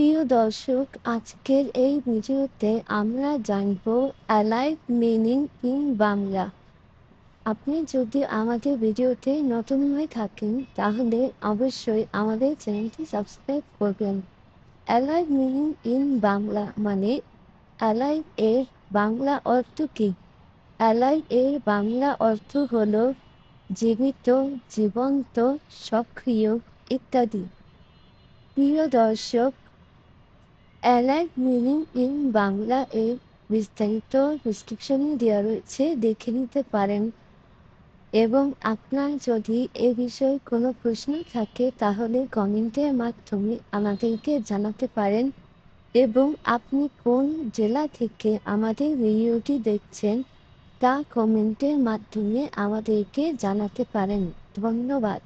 প্রিয় দর্শক, আজকের এই ভিডিওতে আমরা জানব অ্যালাইভ মিনিং ইন বাংলা আপনি যদি আমাদের ভিডিওতে নতুন হয়ে থাকেন, তাহলে অবশ্যই আমাদের চ্যানেলটি সাবস্ক্রাইব করবেন। অ্যালাইভ মিনিং ইন বাংলা মানে অ্যালাইভ এর বাংলা অর্থ কী? অ্যালাইভ এর বাংলা অর্থ হল জীবিত, জীবন্ত, সক্রিয় ইত্যাদি। প্রিয় দর্শক অ্যালাইভ মিনিং ইন বাংলা এর বিস্তারিত ডিসক্রিপশনে দেওয়া রয়েছে, দেখে নিতে পারেন। এবং আপনার যদি এ বিষয়ে কোনো প্রশ্ন থাকে, তাহলে কমেন্টের মাধ্যমে আমাদেরকে জানাতে পারেন। এবং আপনি কোন জেলা থেকে আমাদের ভিডিওটি দেখছেন, তা কমেন্টের মাধ্যমে আমাদেরকে জানাতে পারেন। ধন্যবাদ।